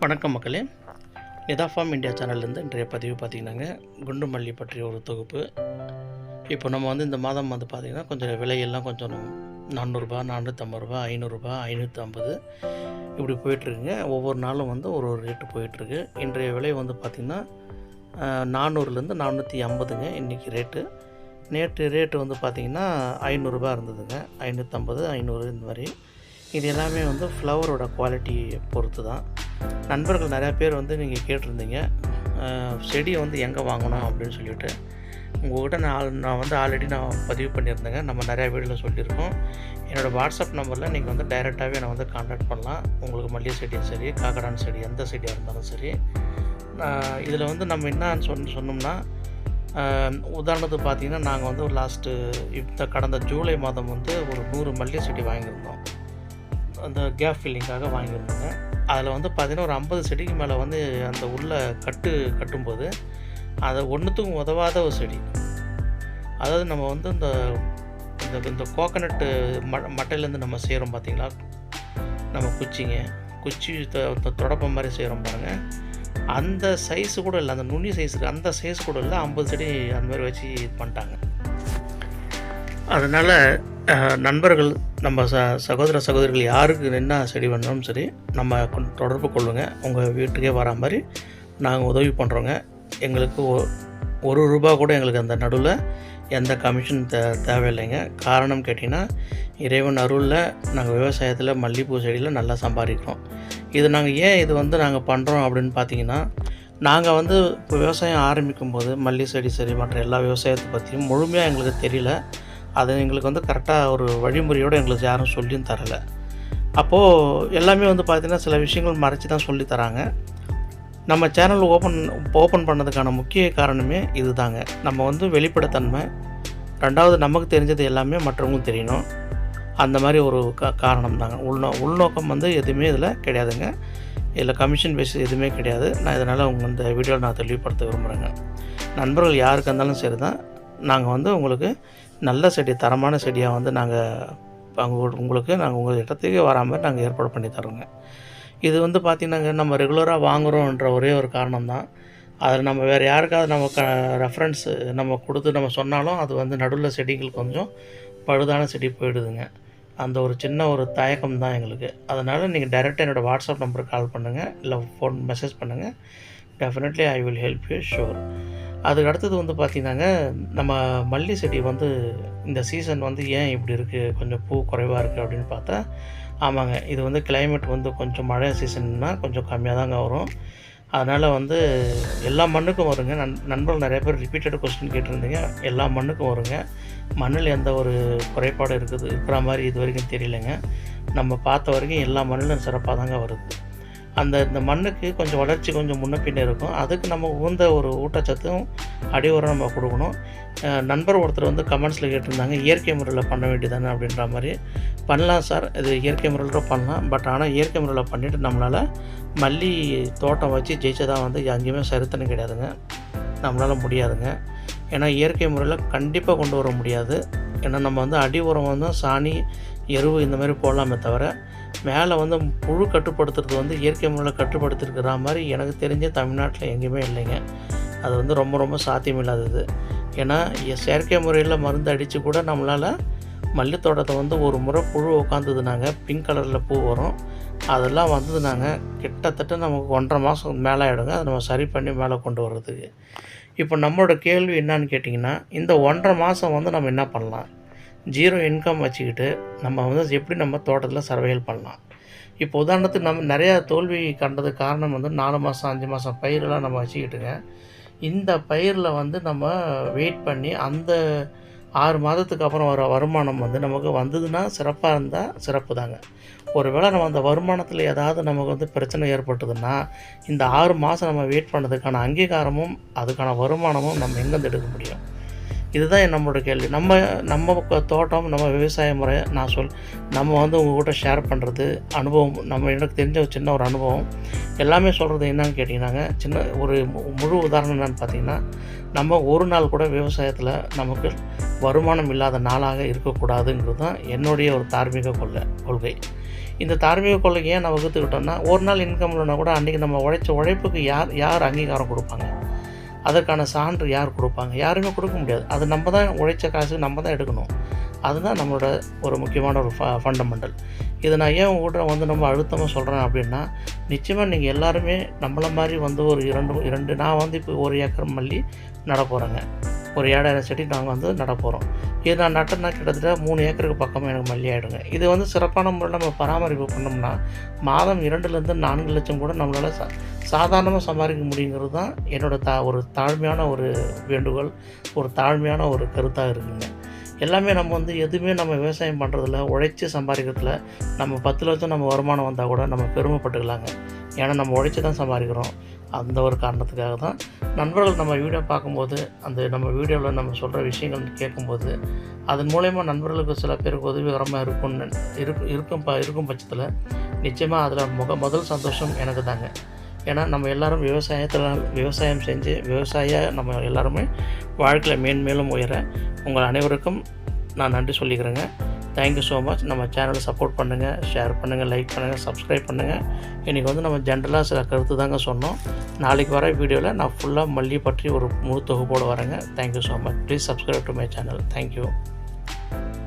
வணக்கம் மக்களே. Nita form India சேனல்லேருந்து இன்றைய பதிவு பார்த்திங்கன்னாங்க குண்டு மல்லி பற்றிய ஒரு தொகுப்பு. இப்போ நம்ம வந்து இந்த மாதம் வந்து பார்த்திங்கன்னா கொஞ்சம் விலையெல்லாம் கொஞ்சம் நானூறுரூபா நானூற்றம்பது ரூபா ஐநூறுரூபா ஐநூற்றி ஐம்பது இப்படி போயிட்டுருக்குங்க. ஒவ்வொரு நாளும் வந்து ஒரு ஒரு ரேட்டு போயிட்டுருக்கு. இன்றைய விலை வந்து பார்த்திங்கன்னா நானூறுலேருந்து நானூற்றி ஐம்பதுங்க இன்றைக்கி ரேட்டு. நேற்று ரேட்டு வந்து பார்த்திங்கன்னா ஐநூறுரூபா இருந்ததுங்க. ஐநூற்றம்பது ஐநூறு இந்த மாதிரி. இது எல்லாமே வந்து ஃப்ளவரோட குவாலிட்டியை பொறுத்து தான் நண்பர்கள் நிறையா பேர் வந்து நீங்கள் கேட்டிருந்தீங்க. செடியை வந்து எங்கே வாங்கணும் அப்படின்னு சொல்லிட்டு. உங்கள்கிட்ட நான் நான் வந்து ஆல்ரெடி நான் பதிவு பண்ணியிருந்தேங்க. நம்ம நிறையா வீடியோவில் சொல்லியிருக்கோம். என்னோடய வாட்ஸ்அப் நம்பரில் நீங்கள் வந்து டைரெக்டாகவே நான் வந்து காண்டாக்ட் பண்ணலாம். உங்களுக்கு மல்லிகை செடியும் சரி காக்கடான் செடி எந்த செடியாக இருந்தாலும் சரி. இதில் வந்து நம்ம என்ன சொன்ன சொன்னோம்னா உதாரணத்துக்கு பார்த்தீங்கன்னா நாங்கள் வந்து ஒரு லாஸ்ட்டு இந்த கடந்த ஜூலை மாதம் வந்து ஒரு நூறு மல்லிகை செடி வாங்கியிருந்தோம். அந்த கேப் ஃபில்லிங்காக வாங்கியிருந்தோங்க. அதில் வந்து பார்த்தீங்கன்னா ஒரு ஐம்பது செடிக்கு மேலே வந்து அந்த உள்ள கட்டு கட்டும்போது அதை ஒன்றுத்துக்கும் உதவாத ஒரு செடி. அதாவது நம்ம வந்து இந்த இந்த இந்த கோகனட்டு ம மட்டையிலேருந்து நம்ம செய்கிறோம் பார்த்தீங்களா நம்ம குச்சிங்க குச்சி தொடப்பம் மாதிரி செய்கிறோம் பாருங்கள் அந்த சைஸு கூட இல்லை அந்த நுனி சைஸுக்கு அந்த சைஸ் கூட இல்லை ஐம்பது செடி அந்த மாதிரி வச்சு இது பண்ணிட்டாங்க. அதனால் நண்பர்கள் நம்ம ச சகோதர சகோதரிகள் யாருக்கு என்ன செடி வேணாலும் சரி நம்ம தொடர்பு கொள்ளுங்க. உங்கள் வீட்டுக்கே வரா மாதிரி நாங்கள் உதவி பண்ணுறோங்க எங்களுக்கு ஒ- ஒரு ரூபா கூட எங்களுக்கு அந்த நடுவில் எந்த கமிஷன் தே தேவையில்லைங்க. காரணம் கேட்டிங்கன்னா இறைவன் அருளில் நாங்கள் விவசாயத்தில் மல்லிகைப்பூ செடியில் நல்லா சம்பாதிக்கிறோம். இது நாங்கள் ஏன் இது வந்து நாங்கள் பண்ணுறோம் அப்படின்னு பார்த்தீங்கன்னா நாங்கள் வந்து இப்போ விவசாயம் ஆரம்பிக்கும் போது மல்லி செடி சரி மற்ற எல்லா விவசாயத்தை பற்றியும் முழுமையாக எங்களுக்கு தெரியல. அது எங்களுக்கு வந்து கரெக்டாக ஒரு வழிமுறையோடு எங்களுக்கு யாரும் சொல்லியும் தரலை. அப்போது எல்லாமே வந்து பார்த்திங்கன்னா சில விஷயங்கள் மறைச்சி தான் சொல்லி தராங்க. நம்ம சேனல் ஓப்பன் ஓப்பன் பண்ணதுக்கான முக்கிய காரணமே இதுதாங்க. நம்ம வந்து வெளிப்படைத்தன்மை ரெண்டாவது நமக்கு தெரிஞ்சது எல்லாமே மற்றவங்களும் தெரியணும். அந்த மாதிரி ஒரு க காரணம் தாங்க உள்நோ உள்நோக்கம் வந்து எதுவுமே இதில் கிடையாதுங்க. இதில் கமிஷன் பேஸ் எதுவுமே கிடையாது. நான் இதனால் உங்கள் இந்த வீடியோவில் நான் தெளிவுபடுத்த விரும்புகிறேங்க நண்பர்கள் யாருக்கு இருந்தாலும் சரி தான் நாங்கள் வந்து உங்களுக்கு நல்ல செடி தரமான செடியாக வந்து நாங்கள் அங்கே உங்களுக்கு நாங்கள் உங்கள் இடத்துக்கு வராமல் நாங்கள் ஏற்பாடு பண்ணி தரோங்க இது வந்து பார்த்திங்கன்னாங்க நம்ம ரெகுலராக வாங்குகிறோன்ற ஒரே ஒரு காரணம் தான் அதில் நம்ம வேறு யாருக்காவது நம்ம க ரெஃபரன்ஸு நம்ம கொடுத்து நம்ம சொன்னாலும் அது வந்து நடுவில் செடிகள் கொஞ்சம் பழுதான செடி போயிடுதுங்க. அந்த ஒரு சின்ன ஒரு தயக்கம் தான் எங்களுக்கு. அதனால் நீங்கள் டைரெக்டாக என்னோடய வாட்ஸ்அப் நம்பருக்கு கால் பண்ணுங்கள் இல்லை ஃபோன் மெசேஜ் பண்ணுங்கள் definitely I will help you sure அதுக்கு அடுத்தது வந்து பார்த்திங்கன்னாங்க நம்ம மல்லி செடி வந்து இந்த சீசன் வந்து ஏன் இப்படி இருக்குது கொஞ்சம் பூ குறைவாக இருக்குது அப்படின்னு பார்த்தா ஆமாங்க. இது வந்து கிளைமேட் வந்து கொஞ்சம் மழை சீசன்னா கொஞ்சம் கம்மியாக தாங்க வரும். அதனால் வந்து எல்லா மண்ணுக்கும் வருங்க. நண் நண்பர்கள் நிறைய பேர் ரிப்பீட்டட் கொஸ்டின் கேட்டிருந்தீங்க. எல்லா மண்ணுக்கும் வருங்க. மண்ணில் எந்த ஒரு குறைபாடு இருக்குது இருக்கிற மாதிரி இது வரைக்கும் தெரியலைங்க. நம்ம பார்த்த வரைக்கும் எல்லா மண்ணிலும் சிறப்பாக தாங்க வருது. அந்த இந்த மண்ணுக்கு கொஞ்சம் வளர்ச்சி கொஞ்சம் முன்ன பின்ன இருக்கும். அதுக்கு நம்ம உகந்த ஒரு ஊட்டச்சத்தும் அடி உரம் நம்ம கொடுக்கணும். நண்பர் ஒருத்தர் வந்து கமெண்ட்ஸில் கேட்டிருந்தாங்க இயற்கை முறையில் பண்ண வேண்டியதானே அப்படின்ற மாதிரி. பண்ணலாம் சார் இது இயற்கை முறையில் பண்ணலாம். பட் ஆனால் இயற்கை முறையில் பண்ணிவிட்டு நம்மளால் மல்லி தோட்டம் வச்சு ஜெயிச்சதாக வந்து எங்கேயுமே சரித்தனம் கிடையாதுங்க. நம்மளால் முடியாதுங்க. ஏன்னா இயற்கை முறையில் கண்டிப்பாக கொண்டு வர முடியாது. ஏன்னா நம்ம வந்து அடி உரம் வந்து சாணி எருவு இந்த மாதிரி போடலாமே தவிர மேலே வந்து புழு கட்டுப்படுத்துறது வந்து இயற்கை முறையில் கட்டுப்படுத்திருக்கிற மாதிரி எனக்கு தெரிஞ்ச தமிழ்நாட்டில் எங்கேயுமே இல்லைங்க. அது வந்து ரொம்ப ரொம்ப சாத்தியமில்லாதது. ஏன்னா செயற்கை முறையில் மருந்து அடித்து கூட நம்மளால் மல்லி தோட்டத்தை வந்து ஒரு முறை புழு உட்காந்துதுனாங்க பிங்க் கலரில் பூ வரும். அதெல்லாம் வந்ததுனாங்க. கிட்டத்தட்ட நமக்கு ஒன்றரை மாதம் மேலே ஆகிடுங்க அதை நம்ம சரி பண்ணி மேலே கொண்டு வர்றதுக்கு. இப்போ நம்மளோட கேள்வி என்னன்னு கேட்டிங்கன்னா இந்த ஒன்றரை மாதம் வந்து நம்ம என்ன பண்ணலாம்? ஜீரோ இன்கம் வச்சுக்கிட்டு நம்ம வந்து எப்படி நம்ம தோட்டத்தில் சர்வைவல் பண்ணலாம். இப்போ உதாரணத்துக்கு நம்ம நிறையா தோல்வி கண்டதுக்கு காரணம் வந்து நாலு மாதம் அஞ்சு மாதம் பயிரெலாம் நம்ம வச்சுக்கிட்டுங்க. இந்த பயிரில் வந்து நம்ம வெயிட் பண்ணி அந்த ஆறு மாதத்துக்கு அப்புறம் வர வருமானம் வந்து நமக்கு வந்ததுன்னா சிறப்பாக இருந்தால் சிறப்பு தாங்க ஒருவேளை நம்ம அந்த வருமானத்தில் ஏதாவது நமக்கு வந்து பிரச்சனை ஏற்பட்டதுன்னா இந்த ஆறு மாதம் நம்ம வெயிட் பண்ணதுக்கான அங்கீகாரமும் அதுக்கான வருமானமும் நம்ம எங்கேருந்து எடுக்க முடியும்? இதுதான் நம்மளோட கேள்வி. நம்ம நம்ம தோட்டம் நம்ம விவசாய முறை நான் சொல் நம்ம வந்து உங்கள்கிட்ட ஷேர் பண்ணுறது அனுபவம் நம்ம எனக்கு தெரிஞ்ச ஒரு சின்ன ஒரு அனுபவம். எல்லாமே சொல்கிறது என்னன்னு கேட்டிங்கன்னாங்க சின்ன ஒரு மு- முழு உதாரணம் என்னென்னு பார்த்தீங்கன்னா நம்ம ஒரு நாள் கூட விவசாயத்தில் நமக்கு வருமானம் இல்லாத நாளாக இருக்கக்கூடாதுங்கிறது தான் என்னுடைய ஒரு தார்மீக கொள்கை கொள்கை. இந்த தார்மீக கொள்கையை ஏன் நம்ம வகுத்துக்கிட்டோம்னா ஒரு நாள் இன்கம் இல்லைனா கூட அன்றைக்கி நம்ம உழைச்ச உழைப்புக்கு யார் யார் அங்கீகாரம் கொடுப்பாங்க? அதற்கான சான்று யார் கொடுப்பாங்க? யாருமே கொடுக்க முடியாது. அது நம்ம தான் உழைச்ச காசு நம்ம தான் எடுக்கணும். அதுதான் நம்மளோட ஒரு முக்கியமான ஒரு ஃப ஃபண்டமெண்டல் இதை நான் ஏன் உங்கள்கிட்ட வந்து நம்ம அழுத்தமாக சொல்கிறேன் அப்படின்னா நிச்சயமாக நீங்கள் எல்லாருமே நம்மளை மாதிரி வந்து ஒரு இரண்டு இரண்டு நான் வந்து இப்போ ஒரு ஏக்கர் மல்லி நட போகிறேங்க ஒரு ஏழாயிரம் செடி நாங்கள் வந்து நட போகிறோம் இது நான் நட்டேன்னா கிட்டத்தட்ட மூணு ஏக்கருக்கு பக்கமாக எனக்கு மல்லி ஆகிடுங்க இது வந்து சிறப்பான முறையில் நம்ம பராமரிப்பு பண்ணோம்னா மாதம் இரண்டுலேருந்து நான்கு லட்சம் கூட நம்மளால் சா சாதாரணமாக சம்பாதிக்க முடியுங்கிறது தான் என்னோடய தா ஒரு தாழ்மையான ஒரு வேண்டுகோள் ஒரு தாழ்மையான ஒரு கருத்தாக இருக்குங்க. எல்லாமே நம்ம வந்து எதுவுமே நம்ம விவசாயம் பண்ணுறதுல உழைச்சி சம்பாதிக்கிறதுல நம்ம பத்து லட்சம் நம்ம வருமானம் வந்தால் கூட நம்ம பெருமைப்பட்டுக்கலாங்க. ஏன்னா நம்ம உழைச்சி தான் சம்பாதிக்கிறோம். அந்த ஒரு காரணத்துக்காக தான் நண்பர்கள் நம்ம வீடியோ பார்க்கும்போது அந்த நம்ம வீடியோவில் நம்ம சொல்கிற விஷயங்கள் கேட்கும்போது அதன் மூலயமா நண்பர்களுக்கு சில பேருக்கு உதவிகரமாக இருக்கும்னு இருக்கு இருக்கும் ப இருக்கும் பட்சத்தில் நிச்சயமாக அதில் முக முதல் சந்தோஷம் எனக்கு தாங்க. ஏன்னா நம்ம எல்லாரும் விவசாயத்தில் விவசாயம் செஞ்சு விவசாய நம்ம எல்லாருமே வாழ்க்கையில் மேன்மேலும் உயர உங்கள் அனைவருக்கும் நான் நன்றி சொல்லிக்கிறேங்க. தேங்க்யூ ஸோ மச் நம்ம சேனலை சப்போர்ட் பண்ணுங்கள் ஷேர் பண்ணுங்கள் லைக் பண்ணுங்கள் சப்ஸ்கிரைப் பண்ணுங்கள் இன்றைக்கி வந்து நம்ம ஜென்ரலாக சில கருத்து தாங்க சொன்னோம். நாளைக்கு வர வீடியோவில் நான் ஃபுல்லாக மல்லி பற்றி ஒரு முழு தொகுப்போடு வரேங்க. Thank you so much please subscribe to my channel thank you